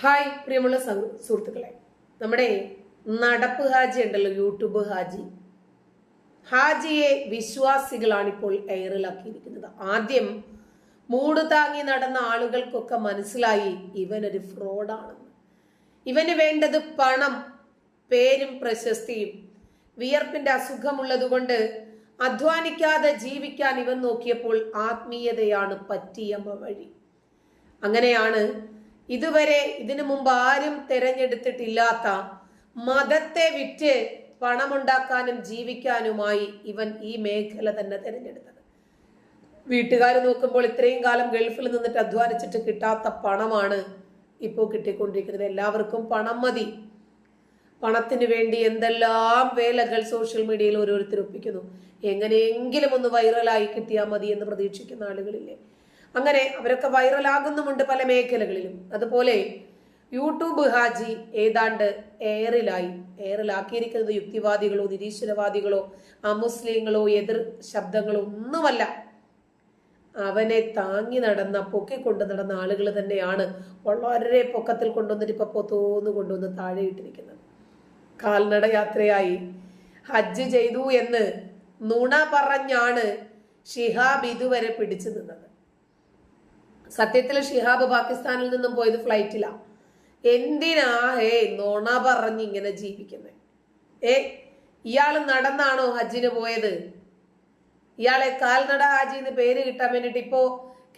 Hi പ്രിയമുള്ള സഹ- സുഹൃത്തുക്കളെ. നമ്മുടെ നടപ്പ് ഹാജി ഉണ്ടല്ലോ യൂട്യൂബ് ഹാജി. ഹാജിയെ വിശ്വാസികളാണ് ഇപ്പോൾ എയറിലാക്കിയിരിക്കുന്നത് ആദ്യം മൂട് താങ്ങി നടന്ന ആളുകൾക്കൊക്കെ മനസ്സിലായി ഇവനൊരു ഫ്രോഡാണെന്ന്. ഇവന് വേണ്ടത് പണം പേരും പ്രശസ്തിയും വിയർപ്പിന്റെ അസുഖമുള്ളതുകൊണ്ട് അധ്വാനിക്കാതെ ജീവിക്കാൻ ഇവൻ നോക്കിയപ്പോൾ ആത്മീയതയാണ് പറ്റിയമ്മ വഴി. അങ്ങനെയാണ് ഇതുവരെ ഇതിനു മുമ്പ് ആരും തെരഞ്ഞെടുത്തിട്ടില്ലാത്ത മതത്തെ വിറ്റ് പണമുണ്ടാക്കാനും ജീവിക്കാനുമായി ഇവൻ ഈ മേഖല തന്നെ തിരഞ്ഞെടുത്തത്. വീട്ടുകാർ നോക്കുമ്പോൾ ഇത്രയും കാലം ഗൾഫിൽ നിന്നിട്ട് അധ്വാനിച്ചിട്ട് കിട്ടാത്ത പണമാണ് ഇപ്പോൾ കിട്ടിക്കൊണ്ടിരിക്കുന്നത്. എല്ലാവർക്കും പണം മതി. പണത്തിന് വേണ്ടി എന്തെല്ലാം വേലകൾ സോഷ്യൽ മീഡിയയിൽ ഓരോരുത്തർ ഒപ്പിക്കുന്നു. എങ്ങനെയെങ്കിലും ഒന്ന് വൈറലായി കിട്ടിയാൽ മതി എന്ന് പ്രതീക്ഷിക്കുന്ന ആളുകളില്ലേ? അങ്ങനെ അവരൊക്കെ വൈറലാകുന്നുമുണ്ട് പല മേഖലകളിലും. അതുപോലെ യൂട്യൂബ് ഹാജി ഏതാണ്ട് എയറിലായി. എയറിലാക്കിയിരിക്കുന്നത് യുക്തിവാദികളോ നിരീശ്വരവാദികളോ അമുസ്ലിങ്ങളോ എതിർ ശബ്ദങ്ങളോ ഒന്നുമല്ല. അവനെ താങ്ങി നടന്ന പൊക്കിക്കൊണ്ട് നടന്ന ആളുകൾ തന്നെയാണ് വളരെ പൊക്കത്തിൽ കൊണ്ടുവന്നിട്ട് ഇപ്പൊ പൊത്തോന്ന് കൊണ്ടുവന്ന് താഴെ ഇട്ടിരിക്കുന്നത്. കാൽനട യാത്രയായി. ഹജ്ജ് ചെയ്തു എന്ന് നുണ പറഞ്ഞാണ് ഷിഹാബ് ഇതുവരെ പിടിച്ചു നിന്നത്. സത്യത്തിൽ ഷിഹാബ് പാകിസ്ഥാനിൽ നിന്നും പോയത് ഫ്ലൈറ്റിലാണ് എന്തിനാ ഹേ നുണ പറഞ്ഞ് ഇങ്ങനെ ജീവിക്കുന്നത് ഏ ഇയാൾ നടന്നാണോ ഹജ്ജിന് പോയത്? ഇയാളെ കാൽനട ഹാജി എന്ന് പേര് കിട്ടാൻ വേണ്ടിയിട്ട് ഇപ്പോ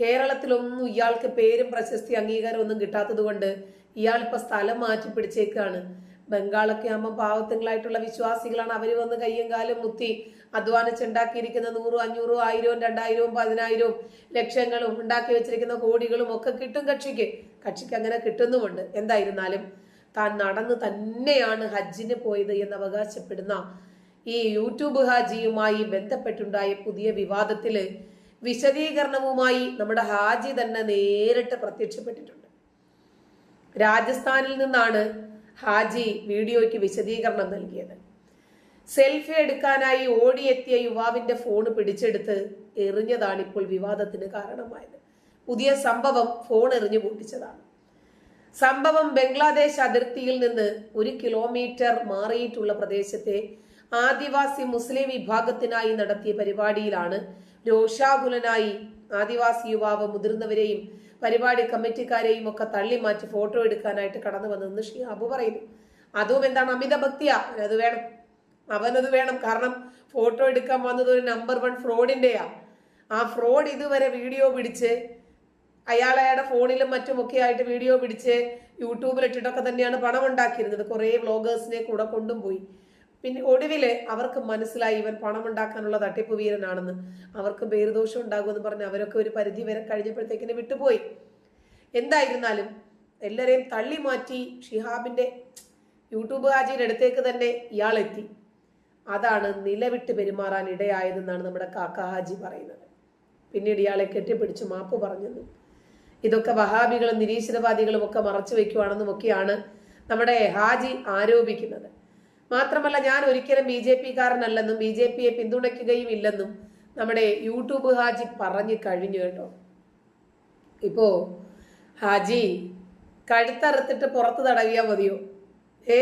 കേരളത്തിലൊന്നും ഇയാൾക്ക് പേരും പ്രശസ്തി അംഗീകാരം ഒന്നും കിട്ടാത്തത് കൊണ്ട് ഇയാൾ ഇപ്പൊ സ്ഥലം മാറ്റി പിടിച്ചേക്കാണ് ബംഗാളൊക്കെ ആകുമ്പോൾ പാവത്തുങ്ങളായിട്ടുള്ള വിശ്വാസികളാണ്. അവർ വന്ന് കയ്യും കാലും മുത്തി അധ്വാനിച്ചുണ്ടാക്കിയിരിക്കുന്ന നൂറും അഞ്ഞൂറും ആയിരവും രണ്ടായിരവും പതിനായിരവും ലക്ഷങ്ങളും ഉണ്ടാക്കി വെച്ചിരിക്കുന്ന കോടികളും ഒക്കെ കിട്ടും കക്ഷിക്ക്. കക്ഷിക്ക് അങ്ങനെ കിട്ടുന്നുമുണ്ട്. എന്തായിരുന്നാലും താൻ നടന്ന് തന്നെയാണ് ഹജ്ജിന് പോയത് എന്ന് അവകാശപ്പെടുന്ന ഈ യൂട്യൂബ് ഹാജിയുമായി ബന്ധപ്പെട്ടുണ്ടായ പുതിയ വിവാദത്തിൽ വിശദീകരണവുമായി നമ്മുടെ ഹാജി തന്നെ നേരിട്ട് പ്രത്യക്ഷപ്പെട്ടിട്ടുണ്ട്. രാജസ്ഥാനിൽ നിന്നാണ് ഹാജി വീഡിയോയ്ക്ക് വിശദീകരണം നൽകിയത്. സെൽഫി എടുക്കാനായി ഓടിയെത്തിയ യുവാവിന്റെ ഫോൺ പിടിച്ചെടുത്ത് എറിഞ്ഞതാണ് ഇപ്പോൾ വിവാദത്തിന് കാരണമായത്. പുതിയ സംഭവം ഫോൺ എറിഞ്ഞു പൊട്ടിച്ചതാണ്. സംഭവം ബംഗ്ലാദേശ് അതിർത്തിയിൽ നിന്ന് ഒരു കിലോമീറ്റർ മാറിയിട്ടുള്ള പ്രദേശത്തെ ആദിവാസി മുസ്ലിം വിഭാഗത്തിനായി നടത്തിയ പരിപാടിയിലാണ് രോഷാകുലനായി ആദിവാസി യുവാവ് മുതിർന്നവരെയും പരിപാടി കമ്മിറ്റിക്കാരെയും ഒക്കെ തള്ളി മാറ്റി ഫോട്ടോ എടുക്കാനായിട്ട് കടന്നു വന്നതെന്ന് ഷിഹാബ് പറയുന്നു. അതും എന്താണ് അമിത ഭക്തിയാ. അത് വേണം. അവനത് വേണം. കാരണം ഫോട്ടോ എടുക്കാൻ വന്നത് ഒരു നമ്പർ വൺ ഫ്രോഡിന്റെയാ ആ ഫ്രോഡ് ഇതുവരെ വീഡിയോ പിടിച്ച് അയാൾ അയാളുടെ ഫോണിലും മറ്റുമൊക്കെ ആയിട്ട് വീഡിയോ പിടിച്ച് യൂട്യൂബിലിട്ടിട്ടൊക്കെ തന്നെയാണ് പണം ഉണ്ടാക്കിയിരുന്നത് കുറേ വ്ളോഗേഴ്സിനെ കൂടെ കൊണ്ടും പോയി. പിന്നെ ഒടുവിൽ അവർക്ക് മനസ്സിലായി ഇവൻ പണം ഉണ്ടാക്കാനുള്ള തട്ടിപ്പ് വീരനാണെന്ന്. അവർക്ക് പേരുദോഷം ഉണ്ടാകുമെന്ന് പറഞ്ഞ് അവരൊക്കെ ഒരു പരിധി വരെ കഴിഞ്ഞപ്പോഴത്തേക്കിന് വിട്ടുപോയി. എന്തായിരുന്നാലും എല്ലാവരെയും തള്ളി മാറ്റി ഷിഹാബിന്റെ യൂട്യൂബ് ഹാജിയുടെ അടുത്തേക്ക് തന്നെ ഇയാൾ എത്തി. അതാണ് നിലവിട്ട് പെരുമാറാൻ ഇടയായതെന്നാണ് നമ്മുടെ കാക്ക ഹാജി പറയുന്നത്. പിന്നീട് ഇയാളെ കെട്ടിപ്പിടിച്ച് മാപ്പ് പറഞ്ഞെന്നും. ഇതൊക്കെ വഹാബികളും നിരീശ്വരവാദികളും ഒക്കെ മറച്ചു വെക്കുവാണെന്നും ഒക്കെയാണ് നമ്മുടെ ഹാജി ആരോപിക്കുന്നത്. മാത്രമല്ല ഞാൻ ഒരിക്കലും ബി ജെ പി കാരനല്ലെന്നും ബി ജെ പിയെ പിന്തുണയ്ക്കുകയും ഇല്ലെന്നും നമ്മുടെ യൂട്യൂബ് ഹാജി പറഞ്ഞു കഴിഞ്ഞു കേട്ടോ. ഇപ്പോ ഹാജി കഴുത്തറുത്തിട്ട് പുറത്ത് തടവിയാൽ മതിയോ? ഏ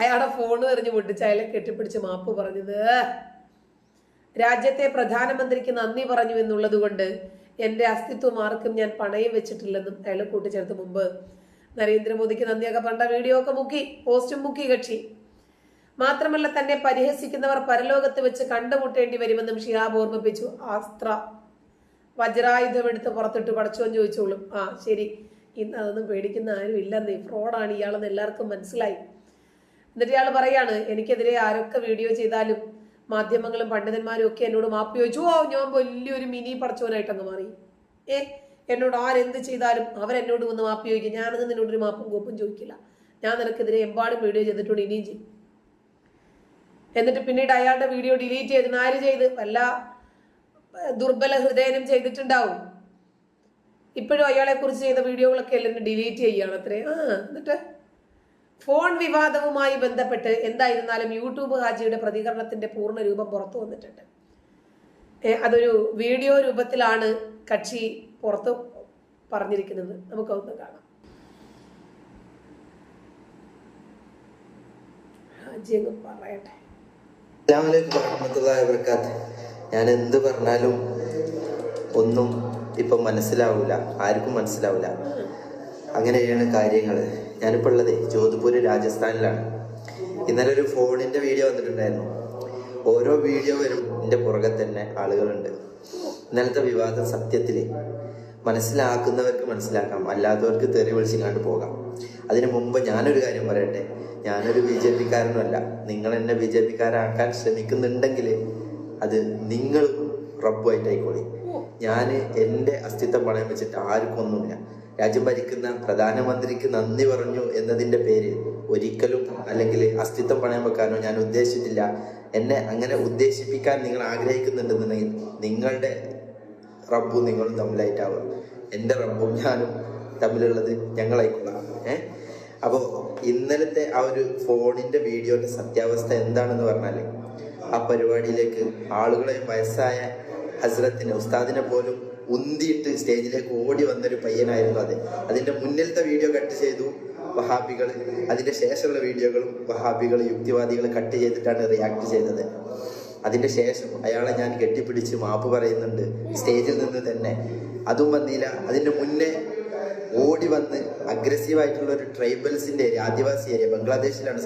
അയാളുടെ ഫോൺ എറിഞ്ഞ് പൊട്ടിച്ച് അയാളെ കെട്ടിപ്പിടിച്ച് മാപ്പ് പറഞ്ഞത്. രാജ്യത്തെ പ്രധാനമന്ത്രിക്ക് നന്ദി പറഞ്ഞു എന്നുള്ളത് കൊണ്ട് എന്റെ അസ്തിത്വം ആർക്കും ഞാൻ പണയം വെച്ചിട്ടില്ലെന്നും അയാൾ കൂട്ടിച്ചേർത്ത് മുമ്പ്. നരേന്ദ്രമോദിക്ക് നന്ദിയൊക്കെ പണ്ട വീഡിയോ ഒക്കെ മുക്കി പോസ്റ്റും മുക്കി കക്ഷി. മാത്രമല്ല തന്നെ പരിഹസിക്കുന്നവർ പരലോകത്ത് വെച്ച് കണ്ടുമുട്ടേണ്ടി വരുമെന്നും ഷിഹാബ് ഓർമ്മിപ്പിച്ചു. ആസ്ത്ര വജ്രായുധം എടുത്ത് പുറത്തിട്ട് പടച്ചോൻ ചോദിച്ചോളും. ആ ശരി. ഇന്ന് അതൊന്നും പേടിക്കുന്ന ആരും ഇല്ലെന്നേ. ഫ്രോഡാണ് ഇയാളെന്ന് എല്ലാവർക്കും മനസ്സിലായി. എന്നിട്ട് ഇയാൾ പറയാണ് എനിക്കെതിരെ ആരൊക്കെ വീഡിയോ ചെയ്താലും മാധ്യമങ്ങളും പണ്ഡിതന്മാരും ഒക്കെ എന്നോട് മാപ്പ് ചോദിച്ചു. ഓ ഞാൻ വലിയൊരു മിനി പടച്ചോനായിട്ട് അങ്ങ് മാറി. ഏ എന്നോട് ആരെന്ത് ചെയ്താലും അവരെന്നോട് വന്ന് മാപ്പ് ചോദിക്കും. ഞാനത് നിന്നോടൊരു മാപ്പും കോപ്പും ചോദിക്കില്ല. ഞാൻ നിനക്കെതിരെ എമ്പാടും വീഡിയോ ചെയ്തിട്ടുണ്ട്. ഇനിയും ചെയ്യും. എന്നിട്ട് പിന്നീട് അയാളുടെ വീഡിയോ ഡിലീറ്റ് ചെയ്ത് നാല് ചെയ്ത് വല്ല ദുർബല ഹൃദയനം ചെയ്തിട്ടുണ്ടാവും. ഇപ്പോഴും അയാളെ കുറിച്ച് ചെയ്ത വീഡിയോകളൊക്കെ എല്ലാം ഡിലീറ്റ് ചെയ്യുകയാണ് അത്രേ. ആ എന്നിട്ട് ഫോൺ വിവാദവുമായി ബന്ധപ്പെട്ട് എന്തായിരുന്നാലും യൂട്യൂബ് ഹാജിയുടെ പ്രതികരണത്തിന്റെ പൂർണ രൂപം പുറത്തു വന്നിട്ടുണ്ട്. അതൊരു വീഡിയോ രൂപത്തിലാണ് കക്ഷി പുറത്ത് പറഞ്ഞിരിക്കുന്നത്. നമുക്കൊന്ന് കാണാം. ഹാജി അങ്ങ് പറയട്ടെ. ഞാൻ എന്ത് പറഞ്ഞാലും ഒന്നും ഇപ്പം മനസ്സിലാവില്ല ആർക്കും മനസ്സിലാവില്ല അങ്ങനെയാണ് കാര്യങ്ങൾ ഞാനിപ്പോൾ ഉള്ളത് ജോധ്പൂർ രാജസ്ഥാനിലാണ്. ഇന്നലെ ഒരു ഫോണിന്റെ വീഡിയോ വന്നിട്ടുണ്ടായിരുന്നു. ഓരോ വീഡിയോ വരും എന്റെ പുറകെ തന്നെ ആളുകളുണ്ട്. ഇന്നലത്തെ വിവാദം സത്യത്തിൽ മനസ്സിലാക്കുന്നവർക്ക് മനസ്സിലാക്കാം അല്ലാത്തവർക്ക് തെറി വിളിച്ചിങ്ങാണ്ട് പോകാം. അതിനു മുമ്പ് ഞാനൊരു കാര്യം പറയട്ടെ? ഞാനൊരു ബി ജെ പിക്കാരനുമല്ല. നിങ്ങൾ എന്നെ ബി ജെ പിക്കാരാക്കാൻ ശ്രമിക്കുന്നുണ്ടെങ്കിൽ അത് നിങ്ങൾ റബ്ബുമായിട്ടായിക്കോളി ഞാൻ എന്റെ അസ്തിത്വം പണയം വെച്ചിട്ട് ആർക്കും ഒന്നുമില്ല രാജ്യം ഭരിക്കുന്ന പ്രധാനമന്ത്രിക്ക് നന്ദി പറഞ്ഞു എന്നതിന്റെ പേര് ഒരിക്കലും അല്ലെങ്കിൽ അസ്തിത്വം പണയം വെക്കാനോ ഞാൻ ഉദ്ദേശിച്ചിട്ടില്ല. എന്നെ അങ്ങനെ ഉദ്ദേശിപ്പിക്കാൻ നിങ്ങൾ ആഗ്രഹിക്കുന്നുണ്ടെന്നുണ്ടെങ്കിൽ നിങ്ങളുടെ റബ്ബും നിങ്ങളും തമ്മിലായിട്ടാവുക എന്റെ റബ്ബും ഞാനും തമ്മിലുള്ളത് ഞങ്ങളായിക്കൊള്ളാം. ഏ? അപ്പോൾ ഇന്നലത്തെ ആ ഒരു ഫോണിന്റെ വീഡിയോന്റെ സത്യാവസ്ഥ എന്താണെന്ന് പറഞ്ഞാൽ ആ പരിപാടിയിലേക്ക് ആളുകളെ വയസ്സായ ഹസ്രത്തിനെ ഉസ്താദിനെ പോലും ഉന്തിയിട്ട് സ്റ്റേജിലേക്ക് ഓടി വന്നൊരു പയ്യനായിരുന്നു അത്. അതിന്റെ മുന്നിലത്തെ വീഡിയോ കട്ട് ചെയ്തു വഹാബികൾ അതിന്റെ ശേഷമുള്ള വീഡിയോകളും വഹാബികൾ യുക്തിവാദികൾ കട്ട് ചെയ്തിട്ടാണ് റിയാക്ട് ചെയ്തത്. അതിന്റെ ശേഷം അയാളെ ഞാൻ കെട്ടിപ്പിടിച്ച് മാപ്പ് പറയുന്നുണ്ട് സ്റ്റേജിൽ നിന്ന് തന്നെ. അതും വന്നില്ല അതിന്റെ മുന്നേ ഓടി വന്ന് അഗ്രസീവ് ആയിട്ടുള്ള ഒരു ട്രൈബൽസിന്റെ ഏരിയ ആദിവാസി ഏരിയ ബംഗ്ലാദേശിലാണ്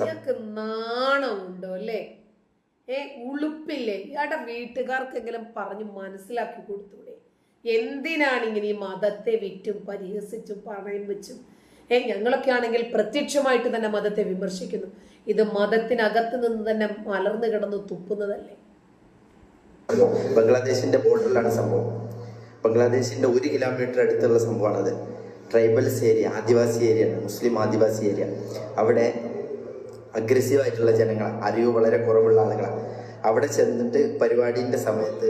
നാണമുണ്ടോ അല്ലേ? ഏ ഉളുപ്പില്ലേ? ഇയാളുടെ വീട്ടുകാർക്കെങ്കിലും പറഞ്ഞ് മനസ്സിലാക്കി കൊടുത്തൂടെ? എന്തിനാണ് ഇങ്ങനെ ഈ മതത്തെ വിറ്റും പരിഹസിച്ചും പണയം വെച്ചും? ഏ ഞങ്ങളൊക്കെ ആണെങ്കിൽ പ്രത്യക്ഷമായിട്ട് തന്നെ മതത്തെ വിമർശിക്കുന്നു. ഇത് മതത്തിനകത്ത് നിന്ന് തന്നെ മലർന്നു കിടന്ന് തുപ്പുന്നതല്ലേ? ബംഗ്ലാദേശിന്റെ ബോർഡറിലാണ് സംഭവം. ബംഗ്ലാദേശിന്റെ ഒരു കിലോമീറ്റർ അടുത്തുള്ള സംഭവമാണത്. ട്രൈബൽസ് ഏരിയ ആദിവാസി ഏരിയ ആണ് മുസ്ലിം ആദിവാസി ഏരിയ. അവിടെ അഗ്രസീവ് ആയിട്ടുള്ള ജനങ്ങൾ അറിവ് വളരെ കുറവുള്ള ആളുകളാണ് അവിടെ ചെന്നിട്ട് പരിപാടിന്റെ സമയത്ത്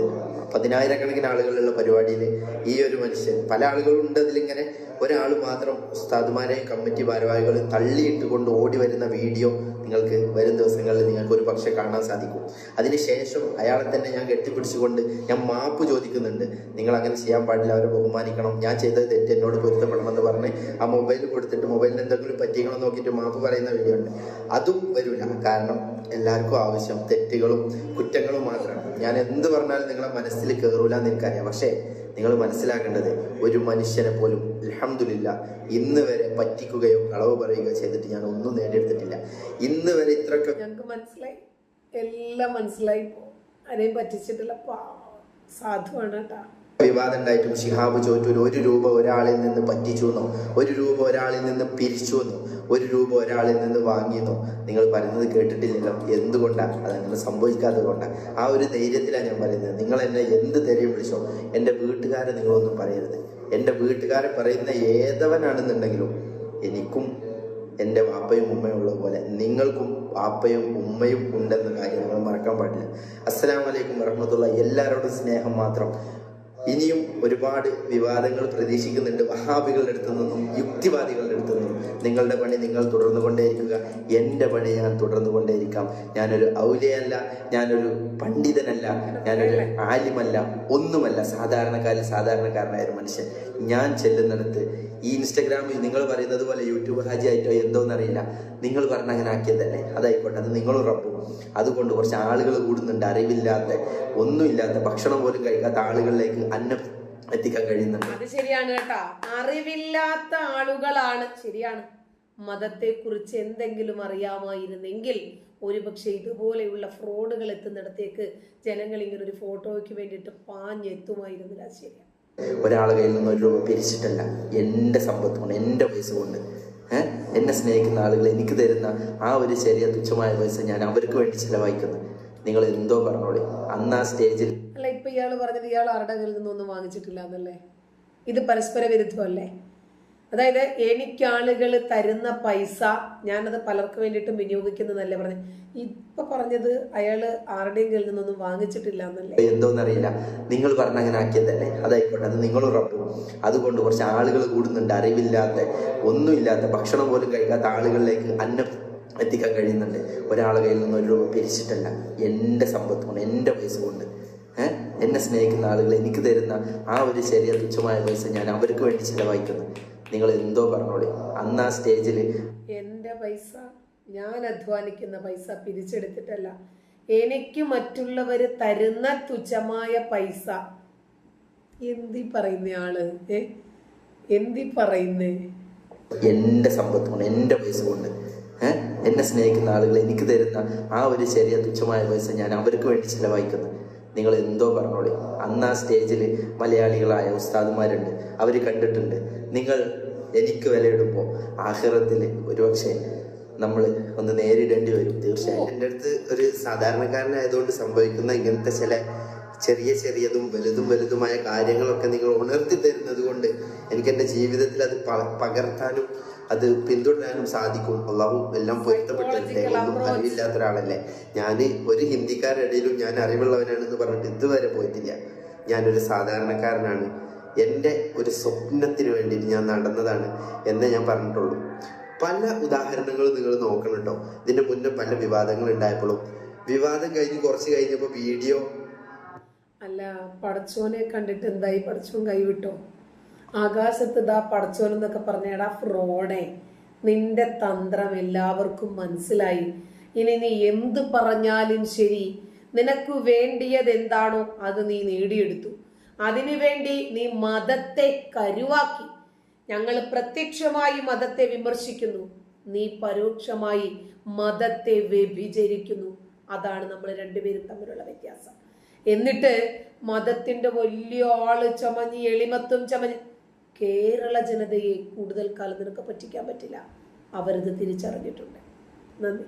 പതിനായിരക്കണക്കിന് ആളുകളുള്ള പരിപാടിയിൽ ഈ ഒരു മനുഷ്യൻ പല ആളുകളും ഉണ്ട് അതിലിങ്ങനെ. ഒരാൾ മാത്രം ഉസ്താദുമാരെയും കമ്മിറ്റി ഭാരവാഹികളും തള്ളിയിട്ട് കൊണ്ട് ഓടി വരുന്ന വീഡിയോ നിങ്ങൾക്ക് വരും ദിവസങ്ങളിൽ നിങ്ങൾക്ക് ഒരു പക്ഷെ കാണാൻ സാധിക്കും. അതിനുശേഷം അയാളെ തന്നെ ഞാൻ കെട്ടിപ്പിടിച്ചുകൊണ്ട് ഞാൻ മാപ്പ് ചോദിക്കുന്നുണ്ട്. നിങ്ങൾ അങ്ങനെ ചെയ്യാൻ പാടില്ല അവരെ ബഹുമാനിക്കണം. ഞാൻ ചെയ്ത തെറ്റ് എന്നോട് പൊരുത്തപ്പെടണമെന്ന് പറഞ്ഞ് ആ മൊബൈൽ കൊടുത്തിട്ട് മൊബൈലിൽ എന്തെങ്കിലും പറ്റിക്കണം നോക്കിയിട്ട് മാപ്പ് പറയുന്ന വീഡിയോ ഉണ്ട്. അതും വരില്ല കാരണം എല്ലാവർക്കും ആവശ്യം തെറ്റുകളും കുറ്റങ്ങളും മാത്രമാണ്. ഞാൻ എന്ത് പറഞ്ഞാലും നിങ്ങളെ മനസ്സിൽ കയറൂല എന്ന് എനിക്കറിയാം. പക്ഷേ നിങ്ങൾ മനസ്സിലാക്കേണ്ടത് ഒരു മനുഷ്യനെ പോലും അലഹമില്ല ഇന്ന് വരെ പറ്റിക്കുകയോ കളവ് പറയുകയോ ചെയ്തിട്ട് ഞാൻ ഒന്നും നേടിയെടുത്തിട്ടില്ല. ഇന്ന് വരെ ഇത്രയൊക്കെ ഞങ്ങൾക്ക് മനസ്സിലായി. എല്ലാം മനസ്സിലായി പോ. ആരെയും പറ്റിച്ചിട്ടില്ല. സാധുവാണ് കേട്ടാ. വിവാദം ഉണ്ടായിട്ടും ശിഹാബ് ചോദിച്ചു ഒരു രൂപ ഒരാളിൽ നിന്ന് പറ്റിച്ചു എന്നോ? ഒരു രൂപ ഒരാളിൽ നിന്ന് പിരിച്ചു എന്നോ? ഒരു രൂപ ഒരാളിൽ നിന്ന് വാങ്ങിയെന്നോ നിങ്ങൾ പറയുന്നത് കേട്ടിട്ടില്ലല്ലോ. എന്തുകൊണ്ടാണ് അതങ്ങനെ സംഭവിക്കാത്തത് കൊണ്ടാണ് ആ ഒരു ധൈര്യത്തിലാണ് ഞാൻ പറയുന്നത്. നിങ്ങൾ എന്നെ എന്ത് ധൈര്യം വിളിച്ചോ? എന്റെ വീട്ടുകാരെ നിങ്ങളൊന്നും പറയരുത്. എന്റെ വീട്ടുകാരെ പറയുന്ന ഏതവനാണെന്നുണ്ടെങ്കിലും എനിക്കും എന്റെ വാപ്പയും ഉമ്മയും ഉള്ളത് പോലെ നിങ്ങൾക്കും വാപ്പയും ഉമ്മയും ഉണ്ടെന്ന കാര്യം നിങ്ങൾ മറക്കാൻ പാടില്ല. അസ്സലാമു അലൈക്കും വറഹ്മത്തുള്ള എല്ലാവരോടും സ്നേഹം മാത്രം. ഇനിയും ഒരുപാട് വിവാദങ്ങൾ പ്രതീക്ഷിക്കുന്നുണ്ട്. വഹാബികളുടെ അടുത്തു നിന്നും യുക്തിവാദികളുടെ അടുത്തു നിന്നും. നിങ്ങളുടെ പണി നിങ്ങൾ തുടർന്നു കൊണ്ടേയിരിക്കുക. എന്റെ പണി ഞാൻ തുടർന്നു കൊണ്ടേയിരിക്കാം. ഞാനൊരു ഔലയല്ല ഞാനൊരു പണ്ഡിതനല്ല ഞാനൊരു ആലിമല്ല ഒന്നുമല്ല. സാധാരണക്കാരിൽ സാധാരണക്കാരനായ ഒരു മനുഷ്യൻ. ഞാൻ ചെല്ലുന്നിടത്ത് ഈ ഇൻസ്റ്റഗ്രാമിൽ നിങ്ങൾ പറയുന്നത് പോലെ യൂട്യൂബ് ഹാജി ആയിട്ടോ എന്തോന്നറിയില്ല. നിങ്ങൾ പറഞ്ഞ അങ്ങനെ ആക്കിയതല്ലേ. അതായിക്കോട്ടെ അത് നിങ്ങൾ ഉറപ്പും അതുകൊണ്ട് കുറച്ച് ആളുകൾ കൂടുന്നുണ്ട്. അറിവില്ലാത്ത ഒന്നുമില്ലാത്ത ഭക്ഷണം പോലും കഴിക്കാത്ത ആളുകളിലേക്ക് അന്നം എത്തിക്കാൻ കഴിയുന്നുണ്ട്. അത് ശരിയാണ് കേട്ടാ. അറിവില്ലാത്ത ആളുകളാണ്. ശരിയാണ്. മതത്തെ കുറിച്ച് എന്തെങ്കിലും അറിയാമായിരുന്നെങ്കിൽ ഒരുപക്ഷെ ഇതുപോലെയുള്ള ഫ്രോഡുകൾ എത്തുന്നിടത്തേക്ക് ജനങ്ങൾ ഇങ്ങനെ ഒരു ഫോട്ടോയ്ക്ക് വേണ്ടിയിട്ട് പാഞ്ഞെത്തുമായിരുന്നില്ല ശരിയാണ്. ഒരാളെ കയ്യിൽ നിന്ന് ഒരു രൂപ പിരിച്ചിട്ടല്ല. എന്റെ സമ്പത്ത് കൊണ്ട് എന്റെ പൈസ കൊണ്ട് എന്നെ സ്നേഹിക്കുന്ന ആളുകൾ എനിക്ക് തരുന്ന ആ ഒരു ചെറിയ തുച്ഛമായ പൈസ ഞാൻ അവർക്ക് വേണ്ടി ചിലവഴിക്കുന്നു. നിങ്ങൾ എന്തോ പറഞ്ഞോളി. അന്ന് ആ സ്റ്റേജിൽ ഇപ്പൊ പറഞ്ഞത് ഇയാൾ ആരുടെ കയ്യിൽ നിന്നൊന്നും വാങ്ങിച്ചിട്ടില്ല എന്നല്ലേ? ഇത് പരസ്പര വിരുദ്ധമല്ലേ? അതായത് എനിക്കാളുകൾ തരുന്ന പൈസ ഞാനത് പലർക്ക് വേണ്ടിയിട്ടും വിനിയോഗിക്കുന്നതല്ലേ പറഞ്ഞു. ഇപ്പൊ പറഞ്ഞത് അയാൾ ആരുടെയും കയ്യിൽ നിന്നൊന്നും വാങ്ങിച്ചിട്ടില്ല എന്നല്ലേ? എന്തോന്നറിയില്ല. നിങ്ങൾ പറഞ്ഞ അങ്ങനെ ആക്കിയതല്ലേ? അതായിക്കോട്ടെ അത് നിങ്ങൾ ഉറപ്പും. അതുകൊണ്ട് കുറച്ച് ആളുകൾ കൂടുന്നുണ്ട് അറിവില്ലാത്ത ഒന്നുമില്ലാത്ത ഭക്ഷണം പോലും കഴിക്കാത്ത ആളുകളിലേക്ക് അന്നം എത്തിക്കാൻ കഴിയുന്നുണ്ട്. ഒരാളെ കയ്യിൽ നിന്ന് ഒരു രൂപ പിരിച്ചിട്ടല്ല. എന്റെ സമ്പത്ത് കൊണ്ട് എന്റെ പൈസ കൊണ്ട് എന്നെ സ്നേഹിക്കുന്ന ആളുകൾ എനിക്ക് തരുന്ന ആ ഒരു ചെറിയ തുച്ഛമായ പൈസ ഞാൻ അവർക്ക് വേണ്ടി ചിലവഴിക്കുന്നു. നിങ്ങൾ എന്തോ പറഞ്ഞോളി. അന്ന് ആ സ്റ്റേജിൽ എന്റെ പൈസ ഞാൻ അധ്വാനിക്കുന്ന പൈസ പിരിച്ചെടുത്തിട്ടല്ല. എനിക്ക് മറ്റുള്ളവർ തരുന്ന തുച്ഛമായ പൈസ. എന്തി പറയുന്ന ആൾ? ഏ? എന്തി പറയുന്നേ? എന്റെ സമ്പത്ത് കൊണ്ട് എന്റെ പൈസ കൊണ്ട് എന്നെ സ്നേഹിക്കുന്ന ആളുകൾ എനിക്ക് തരുന്ന ആ ഒരു ചെറിയ തുച്ഛമായ പൈസ ഞാൻ അവർക്ക് വേണ്ടി ചിലവഴിക്കുന്നു. നിങ്ങൾ എന്തോ പറഞ്ഞോളി. അന്ന് ആ സ്റ്റേജിൽ മലയാളികളായ ഉസ്താദുമാരുണ്ട്. അവർ കണ്ടിട്ടുണ്ട്. നിങ്ങൾ എനിക്ക് വിലയിടുമ്പോൾ ആഹ്റത്തിൽ ഒരുപക്ഷെ നമ്മൾ ഒന്ന് നേരിടേണ്ടി വരും. തീർച്ചയായും. എന്റെ അടുത്ത് ഒരു സാധാരണക്കാരനായതുകൊണ്ട് സംഭവിക്കുന്ന ഇങ്ങനത്തെ ചില ചെറിയ ചെറിയതും വലുതും വലുതുമായ കാര്യങ്ങളൊക്കെ നിങ്ങൾ ഉണർത്തി തരുന്നത് കൊണ്ട് എനിക്ക് എന്റെ ജീവിതത്തിൽ അത് പകർത്താനും അത് പിന്തുടരാനും സാധിക്കും. അള്ളാഹു എല്ലാം പൊരുത്തപ്പെട്ടല്ലേ ഒന്നും അറിവില്ലാത്ത ഒരാളല്ലേ ഞാൻ ഒരു ഹിന്ദിക്കാരുടെ ഇടയിലും ഞാൻ അറിവുള്ളവനാണെന്ന് പറഞ്ഞിട്ട് ഇതുവരെ പോയിട്ടില്ല. ഞാനൊരു സാധാരണക്കാരനാണ്. എന്റെ ഒരു സ്വപ്നത്തിന് വേണ്ടിയിട്ട് ഞാൻ നടന്നതാണ് എന്നേ ഞാൻ പറഞ്ഞിട്ടുള്ളൂ. പല ഉദാഹരണങ്ങളും നിങ്ങൾ നോക്കണം കേട്ടോ ഇതിന്റെ മുന്നേ പല വിവാദങ്ങൾ ഉണ്ടായപ്പോഴും. വിവാദം കഴിഞ്ഞ് കുറച്ച് കഴിഞ്ഞപ്പോൾ വീഡിയോ അല്ല പടച്ചോനെ കണ്ടിട്ട് എന്തായി? പടച്ചോൻ കൈവിട്ടോ? ആകാശത്ത് ദാ പടച്ചോൻ എന്നൊക്കെ പറഞ്ഞേടാ ഫ്രോഡെ. നിന്റെ തന്ത്രം എല്ലാവർക്കും മനസ്സിലായി. ഇനി നീ എന്ത് പറഞ്ഞാലും ശരി. നിനക്ക് വേണ്ടിയത് എന്താണോ അത് നീ നേടിയെടുത്തു. അതിനു വേണ്ടി നീ മതത്തെ കരുവാക്കി. ഞങ്ങൾ പ്രത്യക്ഷമായി മതത്തെ വിമർശിക്കുന്നു. നീ പരോക്ഷമായി മതത്തെ വ്യഭിചരിക്കുന്നു. അതാണ് നമ്മൾ രണ്ടുപേരും തമ്മിലുള്ള വ്യത്യാസം. എന്നിട്ട് മതത്തിന്റെ വലിയ ആൾ ചമഞ്ഞ് എളിമത്തും ചമഞ്ഞ്. കേരള ജനതയെ കൂടുതൽ കാലം നിനക്ക് പറ്റിക്കാൻ പറ്റില്ല. അവരത് തിരിച്ചറിഞ്ഞിട്ടുണ്ട്. നന്ദി.